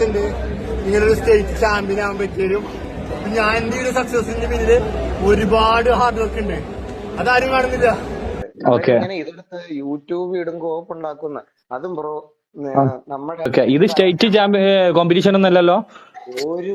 സന്തോഷമുണ്ട് ഇങ്ങനൊരു state champion ആവാൻ പറ്റിയതും. ഞാൻ എന്റെ ഒരു സക്സസിന്റെ പിന്നിൽ ഒരുപാട് ഹാർഡ് വർക്ക് ഉണ്ട്. അതാരും കാണുന്നില്ല. ഇതെടുത്ത് യൂട്യൂബ് ഇടും കോപ്പ് ഉണ്ടാക്കുന്ന അതും ബ്രോ നമ്മുടെ ഓക്കെ ഇത് സ്റ്റേറ്റ് ചാമ്പ്യൻ കോമ്പറ്റീഷൻ ഒന്നല്ലല്ലോ ഒരു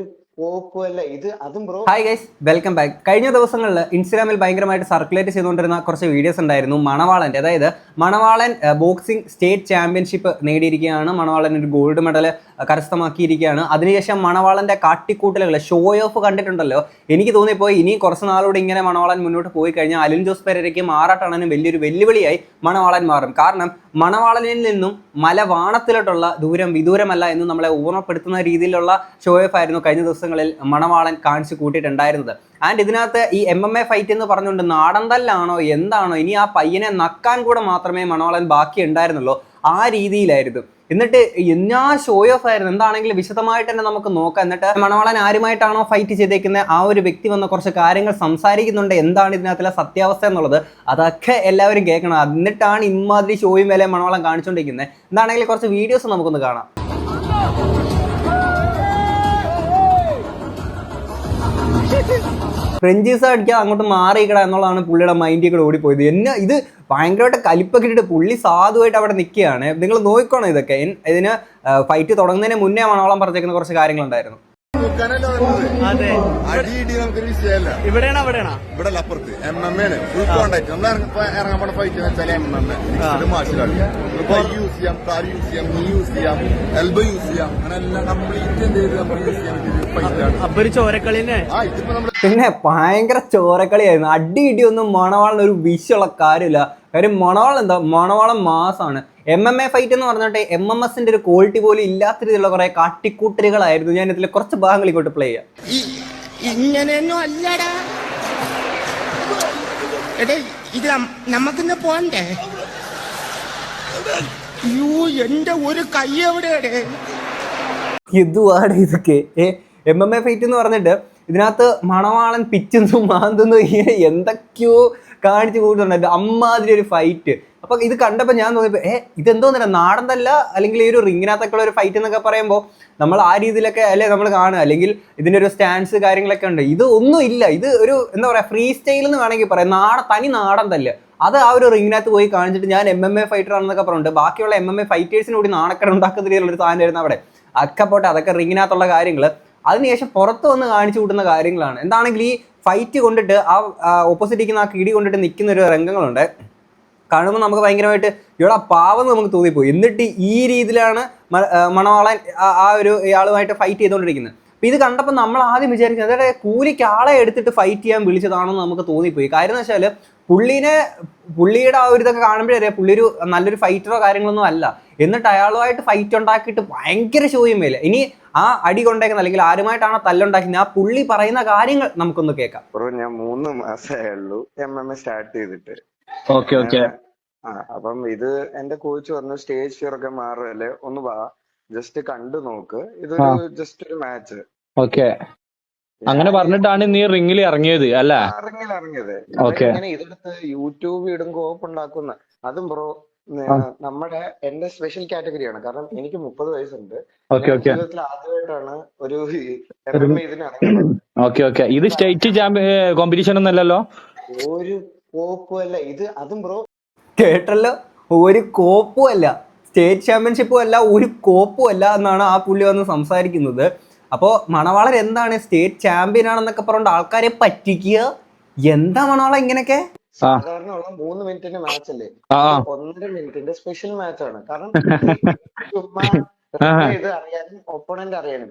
ഹായ് ഗൈസ് വെൽക്കം ബാക്ക് കഴിഞ്ഞ ദിവസങ്ങളിൽ ഇൻസ്റ്റാഗ്രാമിൽ ഭയങ്കരമായിട്ട് സർക്കുലേറ്റ് ചെയ്തുകൊണ്ടിരുന്ന കുറച്ച് വീഡിയോസ് ഉണ്ടായിരുന്നു. മണവാളന്റെ അതായത് മണവാളൻ ബോക്സിംഗ് സ്റ്റേറ്റ് ചാമ്പ്യൻഷിപ്പ് നേടിയിരിക്കുകയാണ്. മണവാളൻ ഒരു ഗോൾഡ് മെഡൽ കരസ്ഥമാക്കിയിരിക്കുകയാണ്. അതിനുശേഷം മണവാളന്റെ കാട്ടിക്കൂട്ടലുകൾ ഷോ ഓഫ് കണ്ടിട്ടുണ്ടല്ലോ. എനിക്ക് തോന്നിപ്പോയി ഇനി കുറച്ച് നാളോട് ഇങ്ങനെ മണവാളൻ മുന്നോട്ട് പോയി കഴിഞ്ഞാൽ അലിൻ ജോസ് പെരയ്ക്ക് ആറാട്ടണനും വലിയൊരു വെല്ലുവിളിയായി മണവാളൻ മാറും. കാരണം മണവാളനിൽ നിന്നും മലവാണത്തിലോട്ടുള്ള ദൂരം വിദൂരമല്ല എന്ന് നമ്മളെ ഓർമ്മപ്പെടുത്തുന്ന രീതിയിലുള്ള ഷോ ഓഫ് ആയിരുന്നു കഴിഞ്ഞ ദിവസങ്ങളിൽ മണവാളൻ കാണിച്ചു കൂട്ടിയിട്ടുണ്ടായിരുന്നത്. ആൻഡ് ഇതിനകത്ത് ഈ എം എം എ ഫൈറ്റ് എന്ന് പറഞ്ഞുകൊണ്ട് നാടൻ തല്ലാണോ എന്താണോ ഇനി ആ പയ്യനെ നക്കാൻ കൂടെ മാത്രമേ മണവാളൻ ബാക്കി ഉണ്ടായിരുന്നുള്ളൂ. ആ രീതിയിലായിരുന്നു. എന്നിട്ട് എന്നാ ഷോ ഓഫ് ആയിരുന്നു എന്താണെങ്കിലും വിശദമായിട്ട് തന്നെ നമുക്ക് നോക്കാം. എന്നിട്ട് മണവാളൻ ആരുമായിട്ടാണോ ഫൈറ്റ് ചെയ്തേക്കുന്നത് ആ ഒരു വ്യക്തി വന്ന കുറച്ച് കാര്യങ്ങൾ സംസാരിക്കുന്നുണ്ട് എന്താണ് ഇതിനകത്തുള്ള സത്യാവസ്ഥ എന്നുള്ളത് അതൊക്കെ എല്ലാവരും കേൾക്കണം. എന്നിട്ടാണ് ഇമാതിരി ഷോയും വില മണവാളം കാണിച്ചുകൊണ്ടിരിക്കുന്നത് എന്താണെങ്കിലും കുറച്ച് വീഡിയോസ് നമുക്കൊന്ന് കാണാം. ഫ്രഞ്ചീസ് അടിക്കാതെ അങ്ങോട്ട് മാറിയിക്കട എന്നുള്ളതാണ് പുള്ളിയുടെ മൈൻഡിൽ കൂടെ ഓടിപ്പോയത്. എന്നെ ഇത് ഭയങ്കരമായിട്ട് കലിപ്പൊക്കെ ഇട്ടിട്ട് പുള്ളി സാധുവായിട്ട് അവിടെ നിൽക്കുകയാണ്. നിങ്ങൾ നോക്കണം ഇതൊക്കെ. ഇതിന് ഫൈറ്റ് തുടങ്ങുന്നതിന് മുന്നേ മണോളം പറഞ്ഞേക്കുന്ന കുറച്ച് കാര്യങ്ങളുണ്ടായിരുന്നു. നോക്കാനല്ല വന്നത്. അതെ. അടി ഇടി നമുക്കൊരു വിഷയമല്ല. ഇവിടെയാണ് അവിടെയാണോ? ഇവിടെ അല്ല അപ്പുറത്ത് എം എം ആണ് ഫുൾ കോണ്ടാക്ട് നമ്മൾ ഇറങ്ങ- ഇപ്പൊ ഇറങ്ങാൻ പോണ ഫൈറ്റ് എന്ന് വെച്ചാൽ M M A martial art കൈ യൂസ് ചെയ്യാം കാർ യൂസ് ചെയ്യാം നീ യൂസ് ചെയ്യാം എൽബോ യൂസ് ചെയ്യാം. അങ്ങനെ എല്ലാം കംപ്ലീറ്റ് എന്ത് ചെയ്ത് നമുക്ക് യൂസ് ചെയ്യാൻ പറ്റിയ ഫൈറ്റ് ആണ്. അപ്പൊ ഒരു ചോരക്കളി തന്നെ ആ ഇതിപ്പോ നമ്മൾ പിന്നെ ഭയങ്കര ചോരക്കളിയായിരുന്നു. അടി ഇടിയൊന്നും മണവാളിന് ഒരു വിഷയമുള്ള കാര്യമില്ല. കാര്യം മണവാളം എന്താ? മണവാളം മാസാണ്. എം എം എ ഫൈറ്റ് എന്ന് പറഞ്ഞിട്ട് എം എം എസിന്റെ ഒരു ക്വാളിറ്റി പോലും ഇല്ലാത്ത രീതിയിലുള്ള കുറെ കാട്ടിക്കൂട്ടലുകളായിരുന്നു. ഞാൻ ഇതിൽ കുറച്ച് ഭാഗങ്ങൾ ഇങ്ങോട്ട് പ്ലേ ചെയ്യാം. ഇങ്ങനെയൊന്നും അല്ലടാ. എടേ ഇത് പോണ്ടേ? അയ്യോ എന്റെ ഒരു കൈ എവിടെയാടേ? ഇതൊക്കെ. എം എം എ ഫൈറ്റ് എന്ന് പറഞ്ഞിട്ട് ഇതിനകത്ത് മണവാളൻ പിച്ചുന്നു മാന്തുന്നു ഇങ്ങനെ എന്തൊക്കെയോ കാണിച്ചു കൂട്ടുന്നുണ്ട് അമ്മാതിരി ഒരു ഫൈറ്റ് അപ്പൊ ഇത് കണ്ടപ്പോ ഞാൻ തോന്നിയപ്പോ ഏ ഇതെന്തോ ഇതെന്തോന്നില്ല നാടൻ തല്ല അല്ലെങ്കിൽ ഈ ഒരു റിങ്ങിനകത്തൊക്കെ ഒരു ഫൈറ്റ് എന്നൊക്കെ പറയുമ്പോൾ നമ്മൾ ആ രീതിയിലൊക്കെ അല്ലേ നമ്മൾ കാണുക? അല്ലെങ്കിൽ ഇതിന്റെ ഒരു സ്റ്റാൻസ് കാര്യങ്ങളൊക്കെ ഉണ്ട്. ഇത് ഒന്നും ഇല്ല. ഇത് ഒരു എന്താ പറയാ ഫ്രീ സ്റ്റൈൽ എന്ന് വേണമെങ്കിൽ പറയാം. നാട തനി നാടൻ തല്ല് അത് ആ ഒരു റിങ്ങിനകത്ത് പോയി കാണിച്ചിട്ട് ഞാൻ എം എം എ ഫൈറ്റർ ആണെന്നൊക്കെ പറഞ്ഞിട്ട് ബാക്കിയുള്ള എം എം എ ഫൈറ്റേഴ്സിന് കൂടി നാണക്കേട് ഉണ്ടാക്കുന്ന രീതിയിലുള്ള ഒരു സാധനം ആയിരുന്നു അവിടെ. അക്കപ്പോട്ടെ അതൊക്കെ റിങ്ങിനകത്തുള്ള കാര്യങ്ങൾ അതിനുശേഷം പുറത്ത് വന്ന് കാണിച്ചു കൂട്ടുന്ന കാര്യങ്ങളാണ്. എന്താണെങ്കിൽ ഈ ഫൈറ്റ് കൊണ്ടിട്ട് ആ ഓപ്പോസിറ്റ് ഇരിക്കുന്ന ആ കിടി കൊണ്ടിട്ട് നിൽക്കുന്ന ഒരു രംഗങ്ങളുണ്ട്. കാണുമ്പോൾ നമുക്ക് ഭയങ്കരമായിട്ട് ഇവിടെ പാവം നമുക്ക് തോന്നിപ്പോയി. എന്നിട്ട് ഈ രീതിയിലാണ് മണവാളൻ ആ- ഒരു ഇയാളുമായിട്ട് ഫൈറ്റ് ചെയ്തുകൊണ്ടിരിക്കുന്നത്. അപ്പോൾ ഇത് കണ്ടപ്പോൾ നമ്മൾ ആദ്യം വിചാരിക്കുന്നത് അതായത് കൂലിക്ക് ആളെ എടുത്തിട്ട് ഫൈറ്റ് ചെയ്യാൻ വിളിച്ചതാണെന്ന് നമുക്ക് തോന്നിപ്പോയി. കാര്യം എന്ന് വെച്ചാൽ പുള്ളീനെ പുള്ളിയുടെ ആ ഒരു ഇതൊക്കെ കാണുമ്പോഴേ പുള്ളി ഒരു നല്ലൊരു ഫൈറ്ററോ കാര്യങ്ങളൊന്നും അല്ല. എന്നിട്ട് അയാളുമായിട്ട് ഫൈറ്റ് ഉണ്ടാക്കിയിട്ട് ഭയങ്കര ചോദ്യം മേലെ. ഇനി ആ അടി കൊണ്ടേക്കുന്ന അല്ലെങ്കിൽ ആരുമായിട്ടാണ് തല്ലുണ്ടാക്കുന്നത് ആ പുള്ളി പറയുന്ന കാര്യങ്ങൾ നമുക്കൊന്ന് കേൾക്കാം. ബ്രോ ഞാൻ മൂന്ന് മാസമേ ഉള്ളൂ എം എം എ സ്റ്റാർട്ട് ചെയ്തിട്ട്. Okay okay. ആ അപ്പം ഇത് എന്റെ കോച്ച് പറഞ്ഞു സ്റ്റേജ് ഫിയർ ഒക്കെ മാറല്ലേ ഒന്ന് വാ. ജസ്റ്റ് കണ്ടു നോക്ക്. ഇതൊരു ജസ്റ്റ് ഒരു മാച്ച് ഓക്കെ. അങ്ങനെ പറഞ്ഞിട്ടാണ് നീ റിംഗിൽ ഇറങ്ങിയത് അല്ലേ? റിംഗിൽ ഇറങ്ങിയത്. ഇങ്ങനെ ഇതെടുത്ത് യൂട്യൂബ് ഇടും കോപ്പ് ഉണ്ടാക്കുന്ന അതും ബ്രോ നമ്മുടെ എന്റെ സ്പെഷ്യൽ കാറ്റഗറിയാണ് കാരണം എനിക്ക് മുപ്പത് വയസ്സുണ്ട്. ജീവിതത്തിൽ ആദ്യമായിട്ടാണ് ഒരു ഇതിന് ഇറങ്ങുന്നത്. Okay okay. ഇത് സ്റ്റേറ്റ് ചാമ്പ്യൻ കോമ്പറ്റീഷൻ ഒന്നല്ലല്ലോ ഒരു കോപ്പും അല്ല. ഇത് അതും ബ്രോ കേട്ടല്ലോ? ഒരു കോപ്പും അല്ല. സ്റ്റേറ്റ് ചാമ്പ്യൻഷിപ്പും അല്ല ഒരു കോപ്പും അല്ല എന്നാണ് ആ പുള്ളി വന്ന് സംസാരിക്കുന്നത്. അപ്പോൾ മണവാളർ എന്താണ് സ്റ്റേറ്റ് ചാമ്പ്യൻ ആണെന്നൊക്കെ പറഞ്ഞുകൊണ്ട് ആൾക്കാരെ പറ്റിക്കുക? എന്താ മണവാള ഇങ്ങനെയൊക്കെ? സാധാരണ ഉള്ള മൂന്ന് മിനിറ്റിന്റെ മാച്ച് അല്ലേ. ഒന്നര മിനിറ്റിന്റെ സ്പെഷ്യൽ മാച്ച് ആണ്. കാരണം ചുമ്മാ. ഇത് അറിയാനും ഒപ്പണന്റ് അറിയാനും.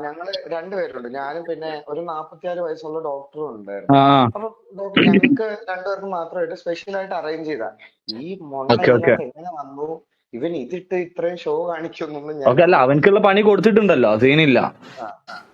ഞങ്ങൾ രണ്ടുപേരുണ്ട് ഞാനും പിന്നെ ഒരു നാപ്പത്തിയാറ് വയസ്സുള്ള ഡോക്ടറും ഉണ്ടായിരുന്നു. അപ്പൊ ഡോക്ടർ ഞങ്ങൾക്ക് രണ്ടുപേർക്കും മാത്രമായിട്ട് സ്പെഷ്യൽ ആയിട്ട് അറേഞ്ച് ചെയ്ത. ഈ മൊണ്ണ എങ്ങനെ വന്നു? ഇവൻ ഇതിട്ട് ഇത്രയും ഷോ കാണിക്കുന്നൊന്നും ഓക്കെ അല്ല അവനക്കുള്ള പണി കൊടുത്തിട്ടുണ്ടല്ലോ സീനില്ല.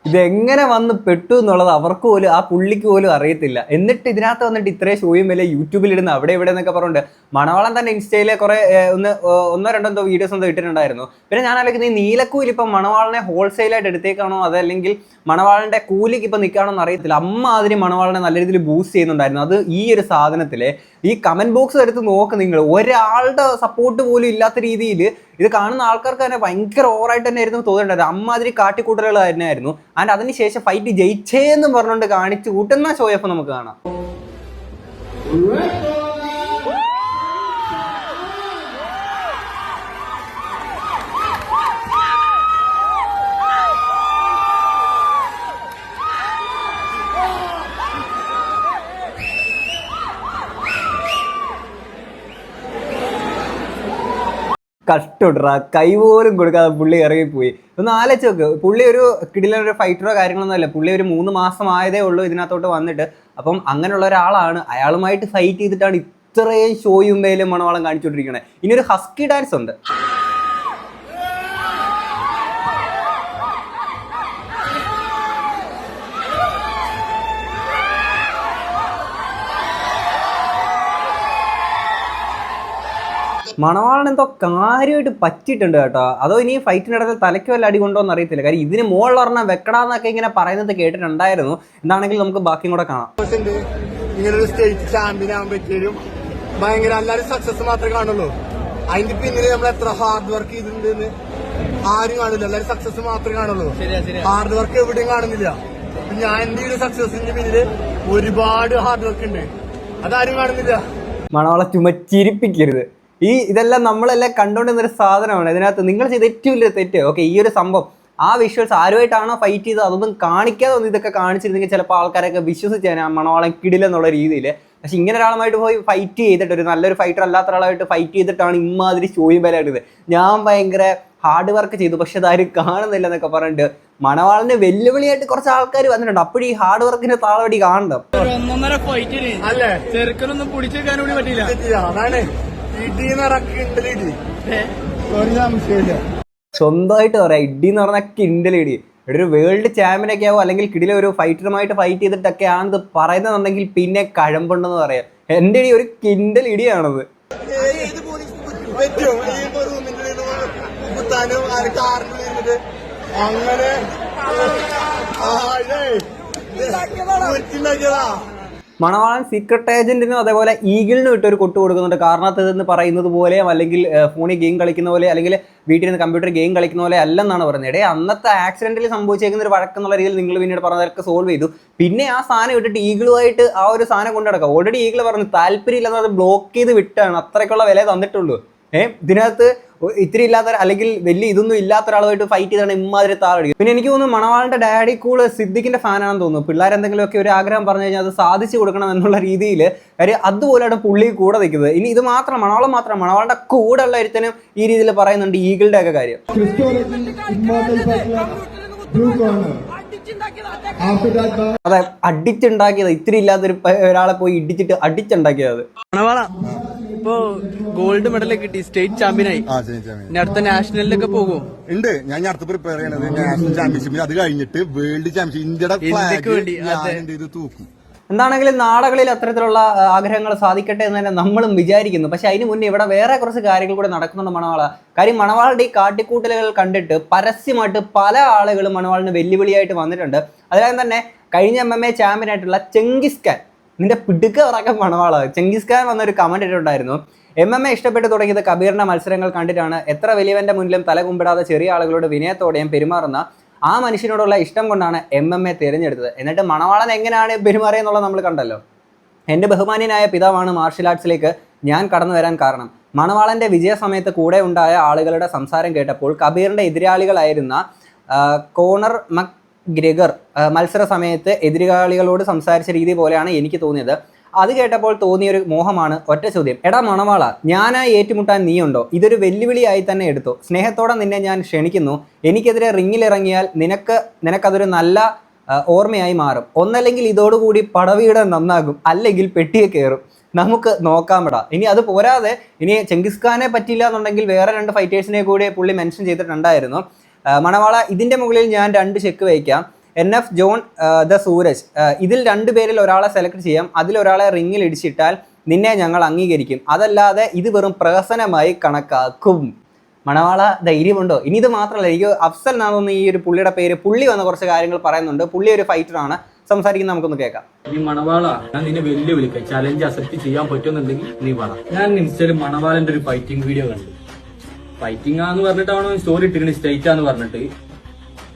ഇതെങ്ങനെ വന്ന് പെട്ടു എന്നുള്ളത് അവർക്ക് പോലും ആ പുള്ളിക്ക് പോലും അറിയത്തില്ല. എന്നിട്ട് ഇതിനകത്ത് വന്നിട്ട് ഇത്രയും ഷോയും വലിയ യൂട്യൂബിൽ ഇടുന്ന അവിടെ ഇവിടെ എന്നൊക്കെ പറഞ്ഞിട്ട് മണവാളൻ തന്നെ ഇൻസ്റ്റയിലെ കുറെ ഒന്ന് ഒന്നോ രണ്ടോ എന്തോ വീഡിയോസ് എന്തോ ഇട്ടിട്ടുണ്ടായിരുന്നു. പിന്നെ ഞാൻ ആലോചിക്കുന്നത് ഈ നീലക്കൂലി ഇപ്പം മണവാളനെ ഹോൾസെയിലായിട്ട് എടുത്തേക്കാണോ അതല്ലെങ്കിൽ മണവാളന്റെ കൂലിക്ക് ഇപ്പം നിൽക്കാണോ എന്ന് അറിയത്തില്ല. അമ്മ അതിന് മണവാളനെ നല്ല രീതിയിൽ ബൂസ്റ്റ് ചെയ്യുന്നുണ്ടായിരുന്നു. അത് ഈ ഒരു സാധനത്തിലെ ഈ കമന്റ് ബോക്സ് എടുത്ത് നോക്ക് നിങ്ങൾ. ഒരാളുടെ സപ്പോർട്ട് പോലും ഇല്ലാത്ത രീതിയിൽ ഇത് കാണുന്ന ആൾക്കാർക്ക് തന്നെ ഭയങ്കര ഓവറായിട്ട് തന്നെ ആയിരുന്നു തോന്നുന്നുണ്ടായിരുന്നു അമ്മാതിരി കാട്ടിക്കൂട്ടലുകൾ തന്നെയായിരുന്നു. ആൻഡ് അതിനുശേഷം ഫൈറ്റ് ജയിച്ചേ ജയിച്ചേന്ന് പറഞ്ഞുകൊണ്ട് കാണിച്ചു കൂട്ടുന്ന ഷോയപ്പം നമുക്ക് കാണാം. കഷ്ടപ്പെട്ടാ കൈ പോലും കൊടുക്കാതെ പുള്ളി ഇറങ്ങിപ്പോയി. ഒന്ന് ആലോചിച്ച് നോക്ക് പുള്ളി ഒരു കിടിലൊരു ഫൈറ്ററോ കാര്യങ്ങളൊന്നും അല്ല. പുള്ളി ഒരു മൂന്ന് മാസം ആയതേ ഉള്ളൂ ഇതിനകത്തോട്ട് വന്നിട്ട്. അപ്പം അങ്ങനെയുള്ള ഒരാളാണ് അയാളുമായിട്ട് ഫൈറ്റ് ചെയ്തിട്ടാണ് ഇത്രയും ഷോയും മേലും മണവാളം കാണിച്ചുകൊണ്ടിരിക്കുന്നത് ഇനി ഒരു ഹസ്കി ഡാൻസ് ഉണ്ട്. മണവാളൻ എന്തോ കാര്യമായിട്ട് പറ്റിയിട്ടുണ്ട് കേട്ടോ. അതോ ഇനി ഫൈറ്റിനിടത്തിൽ തലയ്ക്ക് വല്ല അടി കൊണ്ടോ എന്ന് അറിയത്തില്ല. കാര്യം ഇതിന് മുകളിൽ ഒരെണ്ണം വെക്കടാന്നൊക്കെ ഇങ്ങനെ പറയുന്നത് കേട്ടിട്ടുണ്ടായിരുന്നു. എന്താണെങ്കിൽ നമുക്ക് ബാക്കിയും കൂടെ കാണാം. ഇങ്ങനെ ഒരു സ്റ്റേറ്റ് ചാമ്പ്യൻ ആകാൻ പറ്റിയൊരു ഭയങ്കര എല്ലാവരും സക്സസ് മാത്രമേ കാണുള്ളൂ. അതിന്റെ പിന്നിൽ നമ്മൾ എത്ര ഹാർഡ് വർക്ക് ചെയ്തിട്ടുണ്ടെന്ന് ആരും കാണില്ല. എല്ലാവരും സക്സസ് മാത്രമേ കാണുള്ളൂ. ഹാർഡ് വർക്ക് എവിടെയും കാണുന്നില്ല. ഞാൻ എന്റെ ഒരു സക്സസിന്റെ പിന്നിൽ ഒരുപാട് ഹാർഡ് വർക്ക് ഉണ്ട്. അതാരും കാണുന്നില്ല. മണവാളെ ചുമച്ചിരിപ്പിക്കരുത്. ഈ ഇതെല്ലാം നമ്മളെല്ലാം കണ്ടുകൊണ്ടിരുന്ന ഒരു സാധനമാണ്. ഇതിനകത്ത് നിങ്ങൾ ചെയ്ത ഏറ്റവും വലിയ തെറ്റ്. ഓക്കെ ഈ ഒരു സംഭവം. ആ വിഷ്വൽസ് ആരുമായിട്ടാണോ ഫൈറ്റ് ചെയ്തത്? അതൊന്നും കാണിക്കാതെ ഒന്ന് ഇതൊക്കെ കാണിച്ചിരുന്നെങ്കിൽ ചിലപ്പോൾ ആൾക്കാരൊക്കെ വിശ്വസിച്ചേനെ ആ മണവാളൻ കിടിലെന്നുള്ള രീതിയിൽ പക്ഷെ ഇങ്ങനെ ഒരാളുമായിട്ട് പോയി ഫൈറ്റ് ചെയ്തിട്ട് ഒരു നല്ലൊരു ഫൈറ്റർ അല്ലാത്ത ഒരാളായിട്ട് ഫൈറ്റ് ചെയ്തിട്ടാണ് ഇമാതിരി ചോദ്യം ബലായിട്ടത് ഞാൻ ഭയങ്കര ഹാർഡ് വർക്ക് ചെയ്തു പക്ഷെ അതാരും കാണുന്നില്ല എന്നൊക്കെ പറഞ്ഞിട്ട് മണവാളിന് വെല്ലുവിളിയായിട്ട് കുറച്ച് ആൾക്കാർ വന്നിട്ടുണ്ട്. അപ്പോഴും ഈ ഹാർഡ് വർക്കിന്റെ താളവടി കാണണം. ഒന്നൊന്നര ഫൈറ്റിന് അല്ലേ? ചെറുക്കനൊന്നും പിടിച്ചെടുക്കാൻ കൂടി പറ്റില്ല സ്വന്തമായിട്ട് പറയാം ഇഡി എന്ന് പറഞ്ഞാൽ കിൻഡലിടി ഇവിടെ ഒരു വേൾഡ് ചാമ്പ്യനൊക്കെ ആവോ അല്ലെങ്കിൽ കിടിലെ ഒരു ഫൈറ്ററുമായിട്ട് ഫൈറ്റ് ചെയ്തിട്ടൊക്കെ ആണിത് പറയുന്നതെന്നുണ്ടെങ്കിൽ പിന്നെ കഴമ്പുണ്ടെന്ന് പറയാം എന്റെ ഇടി ഒരു കിണ്ടൽ ഇടിയാണത് അങ്ങനെ മണവാളൻ സീക്രട്ട് ഏജന്റിനും അതേപോലെ ഈഗിളിനും ഇട്ട് ഒരു കൊട്ട് കൊടുക്കുന്നുണ്ട്. കാരണത്ത് എന്ന് പറയുന്നത് പോലെ അല്ലെങ്കിൽ ഫോണിൽ ഗെയിം കളിക്കുന്ന പോലെ അല്ലെങ്കിൽ വീട്ടിൽ നിന്ന് കമ്പ്യൂട്ടർ ഗെയിം കളിക്കുന്ന പോലെ അല്ലെന്നാണ് പറയുന്നത്. ഇടേ അന്നത്തെ ആക്സിഡന്റിൽ സംഭവിച്ചേക്കുന്ന ഒരു വഴക്കെന്നുള്ള രീതിയിൽ നിങ്ങൾ പിന്നീട് പറഞ്ഞതൊക്കെ സോൾവ് ചെയ്തു. പിന്നെ ആ സാധനം ഇട്ടിട്ട് ഈഗിളുമായിട്ട് ആ ഒരു സാധനം കൊണ്ടു നടക്കുക. ഓൾറെഡി ഈഗിൾ പറഞ്ഞു താല്പര്യമില്ലെന്ന് അത് ബ്ലോക്ക് ചെയ്ത് വിട്ടാണ്. അത്രയ്ക്കുള്ള വില തന്നിട്ടുള്ളൂ. ഏഹ് ഇതിനകത്ത് ഇത്തിരി ഇല്ലാത്ത അല്ലെങ്കിൽ വലിയ ഇതൊന്നും ഇല്ലാത്ത ഒരാളുമായിട്ട് ഫൈറ്റ് ചെയ്താണ് ഇമ്മാതിരി താറടിക്കും പിന്നെ എനിക്ക് തോന്നുന്നു മണവാളിന്റെ ഡാഡി കൂൾ സിദ്ദിഖിന്റെ ഫാനാണെന്ന് തോന്നുന്നു. പിള്ളേർ എന്തെങ്കിലുമൊക്കെ ഒരു ആഗ്രഹം പറഞ്ഞു കഴിഞ്ഞാൽ അത് സാധിച്ചു കൊടുക്കണം എന്നുള്ള രീതിയിൽ കാര്യം അതുപോലെയാണ് പുള്ളി കൂടെ നിൽക്കുന്നത്. ഇനി ഇത് മാത്രം മണവാളം മാത്രം മണവാളിന്റെ കൂടെ ഉള്ള ഒരുത്തനും ഈ രീതിയിൽ പറയുന്നുണ്ട് ഈഗിളുടെ ഒക്കെ കാര്യം. അതെ അടിച്ചുണ്ടാക്കിയത്. ഇത്തിരി ഇല്ലാത്തൊരു ഒരാളെ പോയി ഇടിച്ചിട്ട് അടിച്ചുണ്ടാക്കിയത്. ഇപ്പോ ഇപ്പൊ ഗോൾഡ് മെഡൽ കിട്ടി. സ്റ്റേറ്റ് ചാമ്പ്യനായി ഇനി അടുത്ത നാഷണലിലൊക്കെ പോകും. ഉണ്ട്. ഞാൻ അടുത്ത പ്രിപ്പയർ ചെയ്യണത് നാഷണൽ ചാമ്പ്യൻഷിപ്പിൽ അത് കഴിഞ്ഞിട്ട് വേൾഡ് ചാമ്പ്യൻഷിപ്പ് ഇന്ത്യയുടെ ഫ്ലാഗ് അതെ. തൂക്കും. എന്താണെങ്കിലും നാടകളിൽ അത്തരത്തിലുള്ള ആഗ്രഹങ്ങൾ സാധിക്കട്ടെ എന്ന് തന്നെ നമ്മളും വിചാരിക്കുന്നു. പക്ഷെ അതിന് മുന്നേ ഇവിടെ വേറെ കുറച്ച് കാര്യങ്ങൾ കൂടെ നടക്കുന്നുണ്ട് മണവാള. കാര്യം മണവാളുടെ ഈ കാട്ടിക്കൂട്ടലുകൾ കണ്ടിട്ട് പരസ്യമായിട്ട് പല ആളുകളും മണവാളിന് വെല്ലുവിളിയായിട്ട് വന്നിട്ടുണ്ട്. അതിലായും തന്നെ കഴിഞ്ഞ എം എം എ ചാമ്പ്യൻ ആയിട്ടുള്ള ചെങ്കിസ് ഖാൻ നിന്റെ പിടുക്ക ഇറക്കം മണവാള. ചെങ്കിസ് ഖാൻ വന്നൊരു കമന്റ് ഇട്ടിട്ടുണ്ടായിരുന്നു. എം എം എ ഇഷ്ടപ്പെട്ട് തുടങ്ങിയത് കബീറിന്റെ മത്സരങ്ങൾ കണ്ടിട്ടാണ്. എത്ര വലിയവന്റെ മുന്നിലും തല കുമ്പിടാതെ ചെറിയ ആളുകളോട് വിനയത്തോടെയും പെരുമാറുന്ന ആ മനുഷ്യനോടുള്ള ഇഷ്ടം കൊണ്ടാണ് എം എം എ തിരഞ്ഞെടുത്തത്. എന്നിട്ട് മണവാളൻ എങ്ങനെയാണ് പെരുമാറിയെന്നുള്ളത് നമ്മൾ കണ്ടല്ലോ. എന്റെ ബഹുമാന്യനായ പിതാവാണ് മാർഷൽ ആർട്സിലേക്ക് ഞാൻ കടന്നു വരാൻ കാരണം. മണവാളന്റെ വിജയ സമയത്ത് കൂടെ ഉണ്ടായ ആളുകളുടെ സംസാരം കേട്ടപ്പോൾ കബീറിന്റെ എതിരാളികളായിരുന്ന കോണർ മക് ഗ്രിഗർ മത്സര സമയത്ത് എതിരാളികളോട് സംസാരിച്ച രീതി പോലെയാണ് എനിക്ക് തോന്നിയത്. അത് കേട്ടപ്പോൾ തോന്നിയൊരു മോഹമാണ് ഒറ്റ ചോദ്യം. എടാ മണവാള ഞാനായി ഏറ്റുമുട്ടാൻ നീയുണ്ടോ? ഇതൊരു വെല്ലുവിളിയായി തന്നെ എടുത്തു. സ്നേഹത്തോടെ നിന്നെ ഞാൻ ക്ഷണിക്കുന്നു. എനിക്കെതിരെ റിങ്ങിലിറങ്ങിയാൽ നിനക്ക് നിനക്കതൊരു നല്ല ഓർമ്മയായി മാറും. ഒന്നല്ലെങ്കിൽ ഇതോടുകൂടി പടവീടം നന്നാകും. അല്ലെങ്കിൽ പെട്ടിയെ കയറും നമുക്ക് നോക്കാമെടാ. ഇനി അത് പോരാതെ ഇനി ചെങ്കിസ് ഖാനെ പറ്റില്ല എന്നുണ്ടെങ്കിൽ വേറെ രണ്ട് ഫൈറ്റേഴ്സിനെ കൂടി പുള്ളി മെൻഷൻ ചെയ്തിട്ടുണ്ടായിരുന്നു. മണവാള ഇതിന്റെ മുകളിൽ ഞാൻ രണ്ട് ചെക്ക് വയ്ക്കാം N F John the Suraj. ഇതിൽ രണ്ടുപേരിൽ ഒരാളെ സെലക്ട് ചെയ്യാം. അതിലൊരാളെ റിങ്ങിൽ ഇടിച്ചിട്ടാൽ നിന്നെ ഞങ്ങൾ അംഗീകരിക്കും. അതല്ലാതെ ഇത് വെറും പ്രഹസനമായി കണക്കാക്കും. മണവാള ധൈര്യമുണ്ടോ? ഇനി ഇത് മാത്രമല്ല എനിക്ക് അഫ്സൽ നാമെന്ന് ഈ ഒരു പുള്ളിയുടെ പേര് പുള്ളി വന്ന കുറച്ച് കാര്യങ്ങൾ പറയുന്നുണ്ട്. പുള്ളി ഒരു ഫൈറ്റർ ആണ്. സംസാരിക്കുന്നത് നമുക്കൊന്ന് കേൾക്കാം. ഈ മണവാള. ഞാൻ നിന്നെ വെല്ലുവിളിക്കാം. ചലഞ്ച് അക്സെപ്റ്റ് ചെയ്യാൻ പറ്റുന്നുണ്ടെങ്കിൽ നീ പറ. ഞാൻ ഇൻസ്റ്റയിൽ മണവാളന്റെ ഒരു ഫൈറ്റിംഗ് വീഡിയോ കണ്ടു. ഫൈറ്റിംഗ് ആന്ന് പറഞ്ഞിട്ടാണോ? സ്റ്റോറി ഇട്ടിരിക്കുന്നത് സ്റ്റേറ്റ് ആന്ന് പറഞ്ഞിട്ട്.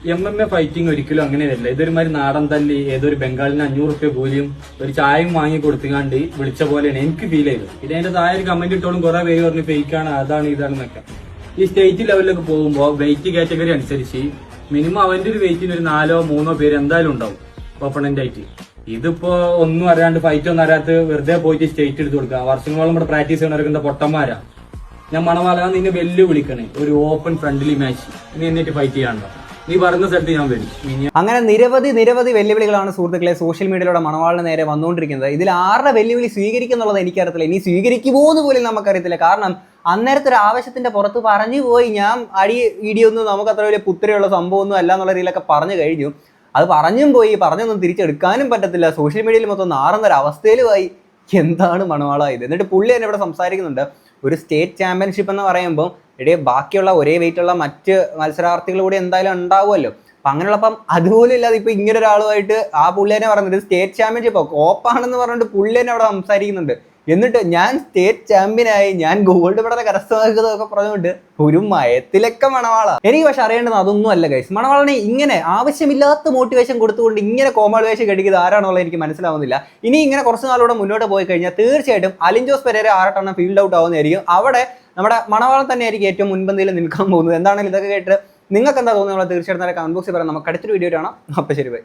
എം എം എ ഫൈറ്റിംഗ് ഒരിക്കലും അങ്ങനെ വരില്ല ഇതൊരുമാതിരി നാടൻ തല്ലി ഏതൊരു ബംഗാളിന് അഞ്ഞൂറ് റുപ്യ കൂലിയും ഒരു ചായയും വാങ്ങി കൊടുത്തുകാണ്ട് വിളിച്ച പോലെയാണ് എനിക്ക് ഫീൽ ചെയ്തത്. പിന്നെ അതിന്റെ താഴെ ഒരു കമന്റ് ഇട്ടോളും കുറെ പേര് പറഞ്ഞു ഫേക്കാണ് അതാണ് ഇതാണെന്നൊക്കെ. ഈ സ്റ്റേറ്റ് ലെവലിലൊക്കെ പോകുമ്പോൾ വെയിറ്റ് കാറ്റഗറി അനുസരിച്ച് മിനിമം അവന്റെ ഒരു വെയിറ്റിന് ഒരു നാലോ മൂന്നോ പേര് എന്തായാലും ഉണ്ടാവും ഓപ്പണന്റ് ആയിട്ട്. ഇതിപ്പോ ഒന്നും അറിയാണ്ട് ഫൈറ്റ് ഒന്നും അറിയാത്ത വെറുതെ പോയിട്ട് സ്റ്റേറ്റ് എടുത്ത് കൊടുക്കുക. വർഷങ്ങളോളം ഇവിടെ പ്രാക്ടീസ് ചെയ്യണവർക്ക് പൊട്ടന്മാരാ? ഞാൻ മണമാല നിന്നെ വെല്ലുവിളിക്കണേ. ഒരു ഓപ്പൺ ഫ്രണ്ട്ലി മാച്ച് നീ എന്നിട്ട് ഫൈറ്റ് ചെയ്യാണ്ടോ നീ പറയുന്ന സ്ഥലത്ത് ഞാൻ വരും. അങ്ങനെ നിരവധി നിരവധി വെല്ലുവിളികളാണ് സുഹൃത്തുക്കളെ സോഷ്യൽ മീഡിയയിലൂടെ മണവാളിന് നേരെ വന്നുകൊണ്ടിരിക്കുന്നത്. ഇതിൽ ആരുടെ വെല്ലുവിളി സ്വീകരിക്കുന്നുള്ളത് എനിക്കറിയത്തില്ല. ഇനി സ്വീകരിക്കുമോ എന്ന് പോലും നമുക്കറിയത്തില്ല. കാരണം അന്നേരത്തെ ഒരു ആവശ്യത്തിന്റെ പുറത്ത് പറഞ്ഞു പോയി ഞാൻ അടി ഇടിയൊന്നും നമുക്ക് അത്ര വലിയ പുത്തിരിയുള്ള സംഭവമൊന്നും അല്ല എന്നുള്ള രീതിയിലൊക്കെ പറഞ്ഞു കഴിഞ്ഞു. അത് പറഞ്ഞും പോയി. പറഞ്ഞൊന്നും തിരിച്ചെടുക്കാനും പറ്റത്തില്ല. സോഷ്യൽ മീഡിയയിൽ മൊത്തം നാറുന്ന അവസ്ഥയിലുമായി. എന്താണ് മണവാള ഇത് എന്നിട്ട് പുള്ളി തന്നെ ഇവിടെ സംസാരിക്കുന്നുണ്ട്. ഒരു സ്റ്റേറ്റ് ചാമ്പ്യൻഷിപ്പ് എന്ന് പറയുമ്പോൾ ഇടയെ ബാക്കിയുള്ള ഒരേ വെയിറ്റുള്ള മറ്റ് മത്സരാർത്ഥികൾ കൂടി എന്തായാലും ഉണ്ടാവുമല്ലോ. അപ്പം അങ്ങനെയുള്ളപ്പം അതുപോലും ഇല്ലാതെ ഇപ്പം ഇങ്ങനെ ഒരാളുമായിട്ട് ആ പുള്ളി തന്നെ പറഞ്ഞിട്ട് സ്റ്റേറ്റ് ചാമ്പ്യൻഷിപ്പ് കോപ്പാണെന്ന് പറഞ്ഞിട്ട് പുള്ളി തന്നെ അവിടെ സംസാരിക്കുന്നുണ്ട്. എന്നിട്ട് ഞാൻ സ്റ്റേറ്റ് ചാമ്പ്യനായി ഞാൻ ഗോൾഡ് മെഡൽ കരസ്ഥമാക്കുന്നതൊക്കെ പറഞ്ഞുകൊണ്ട് ഒരു മയത്തിലൊക്കെ മണവാള. എനിക്ക് പക്ഷെ അറിയേണ്ടത് അതൊന്നും അല്ല ഗൈസ് മണവാളനെ ഇങ്ങനെ ആവശ്യമില്ലാത്ത മോട്ടിവേഷൻ കൊടുത്തുകൊണ്ട് ഇങ്ങനെ കോമാളിവേഷൻ കഴിക്കുന്നത് ആരാണെന്നുള്ളത് എനിക്ക് മനസ്സിലാവുന്നില്ല. ഇനി ഇങ്ങനെ കുറച്ച് നാളൂടെ മുന്നോട്ട് പോയി കഴിഞ്ഞാൽ തീർച്ചയായിട്ടും അലിൻജോസ് പെരേര ആറട്ടെണ്ണം ഫീൽഡ് ഔട്ട് ആവുന്നതായിരിക്കും. അവിടെ നമ്മുടെ മണവാളം തന്നെയായിരിക്കും ഏറ്റവും മുൻപന്തിയിൽ നിൽക്കാൻ പോകുന്നത്. എന്താണെങ്കിലും ഇതൊക്കെ കേട്ട് നിങ്ങൾക്ക് എന്താ തോന്നുന്നത് തീർച്ചയായിട്ടും കമന്റ് ബോക്സിൽ പറയാം. നമുക്ക് അടുത്തൊരു വീഡിയോ കാണാം. അപ്പം ശരി ബൈ